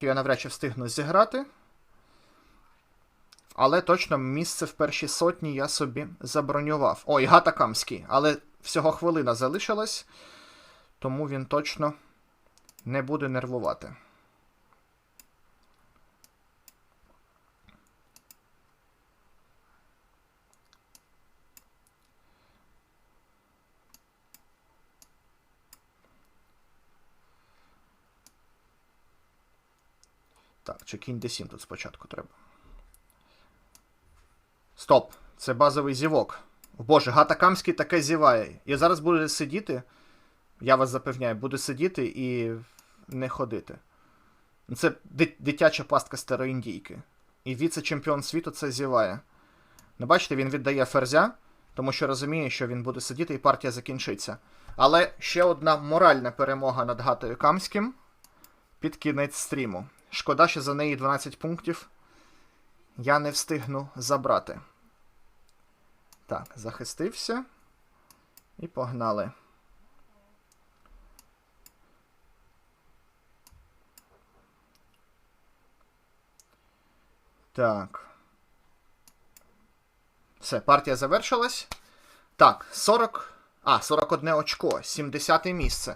я навряд чи встигну зіграти. Але точно місце в першій сотні я собі забронював. Ой, Гата Камський. Але всього хвилина залишилась, тому він точно не буде нервувати. Так, чи кінь d7 тут спочатку треба. Стоп! Це базовий зівок. О, Боже, Гата Камський таке зіває. Я зараз буду сидіти. Я вас запевняю, буду сидіти і не ходити. Ну, Це дитяча пастка староіндійки. І віце-чемпіон світу це зіває. Ну, бачите, він віддає ферзя, тому що розуміє, що він буде сидіти і партія закінчиться. Але ще одна моральна перемога над Гатою Камським під кінець стріму. Шкода, що за неї 12 пунктів я не встигну забрати. Так, захистився. І погнали. Так. Все, партія завершилась. Так, 40. А, 41 очко, 70 місце.